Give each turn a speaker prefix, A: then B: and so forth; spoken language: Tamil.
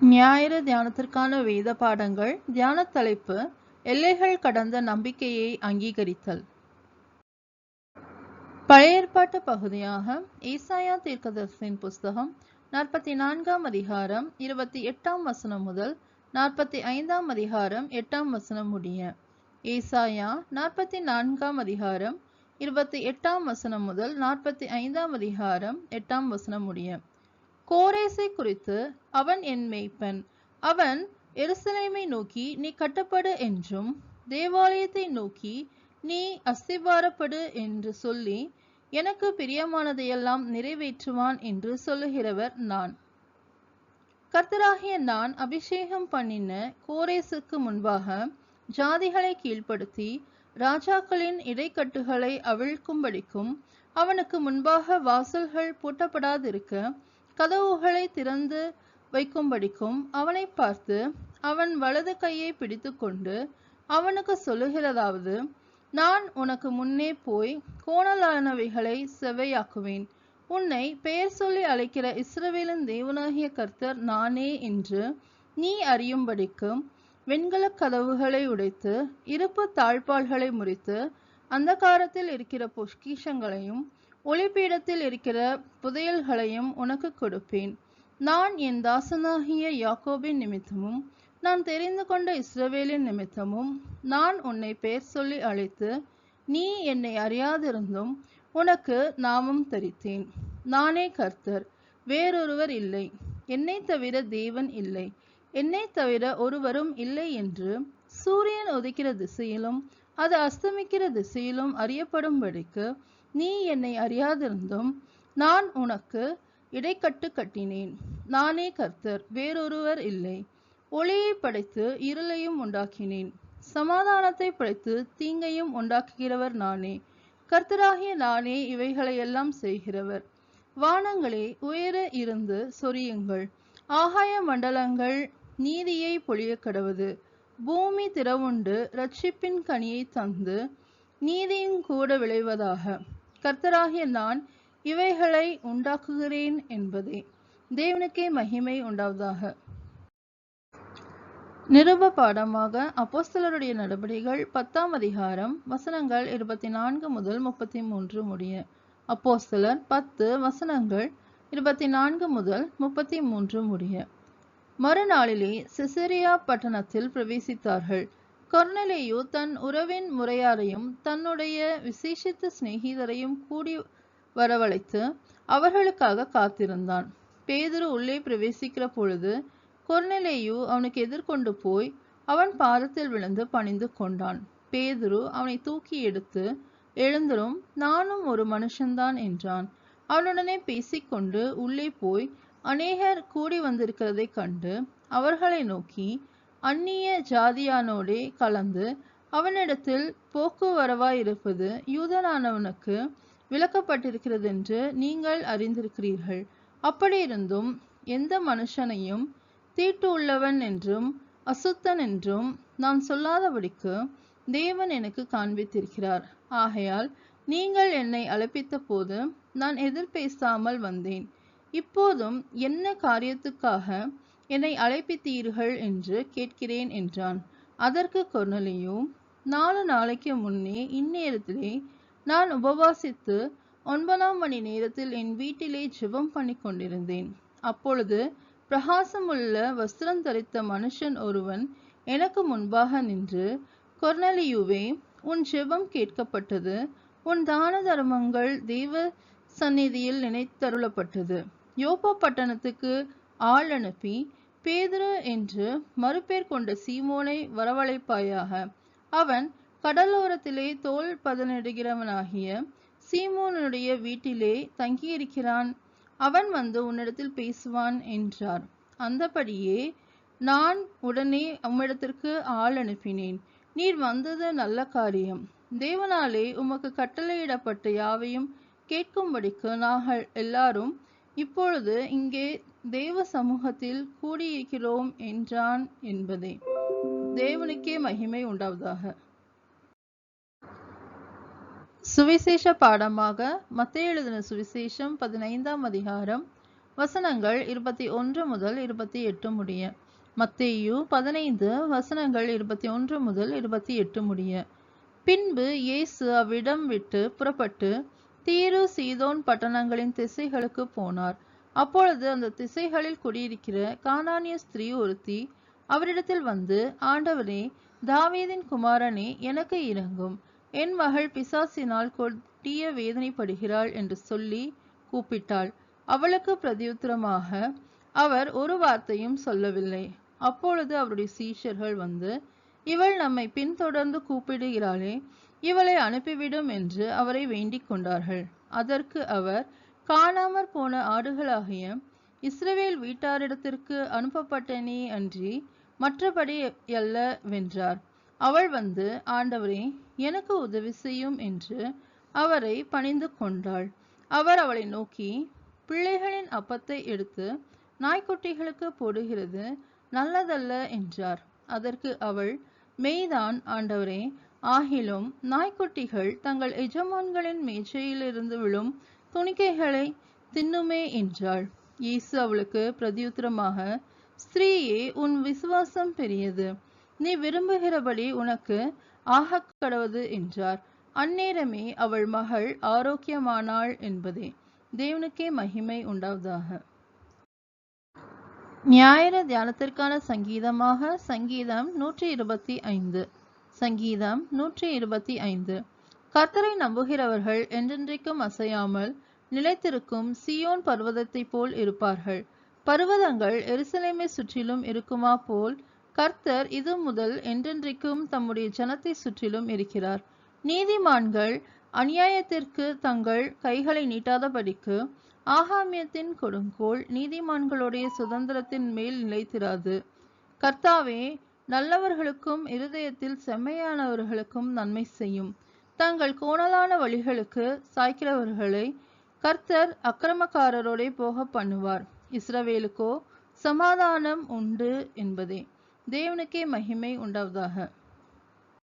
A: ஞாயிறு தியானத்திற்கான வேத பாடங்கள் தியான தலைப்பு எல்லைகள் கடந்த நம்பிக்கையை அங்கீகரித்தல். பழைய ஏற்பாட்டு பகுதியாக ஈசாயா தீர்க்கதரிசியின் புஸ்தகம் நாற்பத்தி நான்காம் அதிகாரம் இருபத்தி எட்டாம் வசனம் முதல் நாற்பத்தி ஐந்தாம் அதிகாரம் எட்டாம் வசனம் முடிய. ஈசாயா நாற்பத்தி நான்காம் அதிகாரம் இருபத்தி எட்டாம் வசனம் முதல் நாற்பத்தி ஐந்தாம் அதிகாரம் எட்டாம் வசனம் முடியும் கோரேசை குறித்து அவன் என் மேய்ப்பன். அவன் எருசலேமை நோக்கி நீ கட்டப்படு என்றும் தேவாலயத்தை நோக்கி நீ அஸ்திவாரப்படு என்று சொல்லி எனக்கு பிரியமானதையெல்லாம் நிறைவேற்றுவான் என்று சொல்லுகிறவர் நான். கர்த்தராகிய நான் அபிஷேகம் பண்ணின கோரேசுக்கு முன்பாக ஜாதிகளை கீழ்ப்படுத்தி ராஜாக்களின் இடைக்கட்டுகளை அவிழ்க்கும்படிக்கும் அவனுக்கு முன்பாக வாசல்கள் பூட்டப்படாதிருக்க கதவுகளை திறந்து வைக்கும்படிக்கும் அவனை பார்த்து அவன் வலது கையை பிடித்துக்கொண்டு அவனுக்கு சொல்லுகிறதாவது நான் உனக்கு முன்னே போய் கோணலானவைகளை செவ்வையாக்குவேன். உன்னை பெயர் சொல்லி அழைக்கிற இஸ்ரவேலின் தேவனாகிய கர்த்தர் நானே என்று நீ அறியும்படிக்கு வெண்கல கதவுகளை உடைத்து இருப்பு தாழ்பால்களை முறித்து அந்த காலத்தில் இருக்கிற பொஷ்கீஷங்களையும் ஒளிப்பீடத்தில் இருக்கிற புதையல்களையும் உனக்கு கொடுப்பேன். நான் என் தாசனாகிய யாக்கோபின் நிமித்தமும் நான் தெரிந்து கொண்ட இஸ்ரவேலின் நிமித்தமும் நான் உன்னை பெயர் சொல்லி அழைத்து நீ என்னை அறியாதிருந்தும் உனக்கு நாமம் தரித்தேன். நானே கர்த்தர் வேறொருவர் இல்லை. என்னை தவிர தேவன் இல்லை. என்னை தவிர ஒருவரும் இல்லை என்று சூரியன் உதிக்கிற திசையிலும் அது அஸ்தமிக்கிற திசையிலும் அறியப்படும்படிக்கு நீ என்னை அறியாதிருந்தும் நான் உனக்கு இடைக்கட்டு கட்டினேன். நானே கர்த்தர் வேறொருவர் இல்லை. ஒளியை படைத்து இருளையும் உண்டாக்கினேன். சமாதானத்தை படைத்து தீங்கையும் உண்டாக்குகிறவர் நானே. கர்த்தராகிய நானே இவைகளையெல்லாம் செய்கிறவர். வானங்களே உயர இருந்து சொரியுங்கள். ஆகாய மண்டலங்கள் நீதியை பொழிய கடவுது. பூமி திறவுண்டு ரட்சிப்பின் கனியை தந்து நீதியும் கூட விளைவதாக. கர்த்தராகிய நான் இவைகளை உண்டாக்குகிறேன் என்பதே. தேவனுக்கே மகிமை உண்டாவதாக. நிருப பாடமாக அப்போஸ்தலருடைய நடவடிக்கைகள் பத்தாம் அதிகாரம் வசனங்கள் இருபத்தி நான்கு முதல் முப்பத்தி மூன்று முடிய. அப்போஸ்தலர் பத்து வசனங்கள் இருபத்தி நான்கு முதல் முப்பத்தி மூன்று முடிய. மறுநாளிலே சிசிரியா பட்டணத்தில் பிரவேசித்தார்கள். கொர்னலேயு தன் உறவின் முறையாரையும் தன்னுடைய விசேஷித்த சிநேகிதரையும் கூடி வரவழைத்து அவர்களுக்காக காத்திருந்தான். பேதுரு உள்ளே பிரவேசிக்கிற பொழுது கொர்னலேயு அவனுக்கு எதிர்கொண்டு போய் அவன் பாதத்தில் விழுந்து பணிந்து கொண்டான். பேதுரு அவனை தூக்கி எடுத்து எழுந்தரும் நானும் ஒரு மனுஷன்தான் என்றான். அவனுடனே பேசிக்கொண்டு உள்ளே போய் அநேகர் கூடி வந்திருக்கிறதை கண்டு அவர்களை நோக்கி அந்நிய ஜாதியானோடே கலந்து அவனிடத்தில் போக்குவரவாயிருப்பது யூதனானவனுக்கு விளக்கப்பட்டிருக்கிறதென்று நீங்கள் அறிந்திருக்கிறீர்கள். அப்படியிருந்தும் எந்த மனுஷனையும் தீட்டு உள்ளவன் என்றும் அசுத்தன் என்றும் நான் சொல்லாதபடிக்கு தேவன் எனக்கு காண்பித்திருக்கிறார். ஆகையால் நீங்கள் என்னை அழைப்பித்த போது நான் எதிர்பேசாமல் வந்தேன். இப்போதும் என்ன காரியத்துக்காக என்னை அழைப்பித்தீர்கள் என்று கேட்கிறேன் என்றான். அதற்கு கொர்னலியோ நாலு நாளைக்கு முன்னே இந்நேரத்திலே நான் உபவாசித்து ஒன்பதாம் மணி நேரத்தில் என் வீட்டிலே ஜெபம் பண்ணி கொண்டிருந்தேன். அப்பொழுது பிரகாசமுள்ள வஸ்திரம் தரித்த மனுஷன் ஒருவன் எனக்கு முன்பாக நின்று கொர்னலியுவே உன் ஜெபம் கேட்கப்பட்டது. உன் தான தர்மங்கள் தெய்வ சந்நிதியில் நினைத்தருளப்பட்டது. யோப்பா பட்டணத்துக்கு ஆள் அனுப்பி பேதுரு என்று மறுபேர் கொண்ட சீமோனை வரவழைப்பாயாக. அவன் கடலோரத்திலே தோல் பதனிடுகிறவனாகிய சீமோனுடைய வீட்டிலே தங்கியிருக்கிறான். அவன் வந்து உன்னிடத்தில் பேசுவான் என்றார். அந்தபடியே நான் உடனே உம்மிடத்திற்கு ஆள் அனுப்பினேன். நீர் வந்தது நல்ல காரியம். தேவனாலே உமக்கு கட்டளையிடப்பட்ட யாவையும் கேட்கும்படிக்கு நாங்கள் எல்லாரும் இப்பொழுது இங்கே தேவ சமூகத்தில் கூடியிருக்கிறோம் என்றான் என்பதே. தேவனுக்கே மகிமை உண்டாவதாக. சுவிசேஷ பாடமாக மத்திய எழுதின சுவிசேஷம் பதினைந்தாம் அதிகாரம் வசனங்கள் இருபத்தி ஒன்று முதல் இருபத்தி எட்டு முடிய. மத்தேயு பதினைந்து வசனங்கள் இருபத்தி ஒன்று முதல் இருபத்தி எட்டு முடிய. பின்பு இயேசு அவ்விடம் விட்டு புறப்பட்டு தீரு சீதோன் பட்டணங்களின் திசைகளுக்கு போனார். அப்பொழுது அந்த திசைகளில் குடியிருக்கிற கானானிய ஸ்திரீ ஒருத்தி அவரிடத்தில் வந்து ஆண்டவரே தாவீதின் குமாரனே எனக்கு இறங்கும் என் மகள் பிசாசினால் கொட்டிய வேதனைப்படுகிறாள் என்று சொல்லி கூப்பிட்டாள். அவளுக்கு பிரதியுத்தரமாக அவர் ஒரு வார்த்தையும் சொல்லவில்லை. அப்பொழுது அவருடைய சீஷர்கள் வந்து இவள் நம்மை பின்தொடர்ந்து கூப்பிடுகிறாளே இவளை அனுப்பிவிடும் என்று அவரை வேண்டிக் கொண்டார்கள். அதற்கு அவர் காணாமற் போன ஆடுகளாகிய இஸ்ரவேல் வீட்டாரிடத்திற்கு அனுப்பப்பட்டனே அன்றி மற்றபடி அல்ல வென்றார். அவள் வந்து ஆண்டவரே எனக்கு உதவி செய்யும் என்று அவரை பணிந்து கொண்டாள். அவர் அவளை நோக்கி பிள்ளைகளின் அப்பத்தை எடுத்து நாய்க்குட்டிகளுக்கு போடுகிறது நல்லதல்ல என்றார். அதற்கு அவள் மெய்தான் ஆண்டவரே ஆகிலும் நாய்க்குட்டிகள் தங்கள் எஜமான்களின் மேஜையிலிருந்து விழும் துணிக்கைகளை தின்னுமே என்றாள். இயேசு அவளுக்கு பிரதியுத்தரமாக ஸ்திரீயே உன் விசுவாசம் பெரியது. நீ விரும்புகிறபடி உனக்கு ஆகக் கடவது என்றார். அந்நேரமே அவள் மகள் ஆரோக்கியமானாள் என்பதே தேவனுக்கே மகிமை உண்டாவதாக. ஞாயிறு தியானத்திற்கான சங்கீதமாக சங்கீதம் நூற்றி இருபத்தி ஐந்து. சங்கீதம் நூற்றி இருபத்தி ஐந்து. கர்த்தரை நம்புகிறவர்கள் என்றென்றைக்கும் அசையாமல் நிலைத்திருக்கும் சியோன் பர்வதத்தைப் போல் இருப்பார்கள். பர்வதங்கள் எருசலேமை சுற்றிலும் இருக்குமா போல் கர்த்தர் இது முதல் என்றென்றைக்கும் தம்முடைய ஜனத்தை சுற்றிலும் இருக்கிறார். நீதிமான்கள் அநியாயத்திற்கு தங்கள் கைகளை நீட்டாதபடிக்கு ஆகாமியத்தின் கொடுங்கோல் நீதிமான்களுடைய சுதந்திரத்தின் மேல் நிலைத்திராது. கர்த்தாவே நல்லவர்களுக்கும் இருதயத்தில் செம்மையானவர்களுக்கும் நன்மை செய்யும். தங்கள் கோணலான வழிகளுக்கு சாய்க்கிறவர்களை கர்த்தர் அக்கிரமக்காரரோடே போக பண்ணுவார். இஸ்ரவேலுக்கோ சமாதானம் உண்டு என்பதே. தேவனுக்கே மகிமை உண்டாவதாக.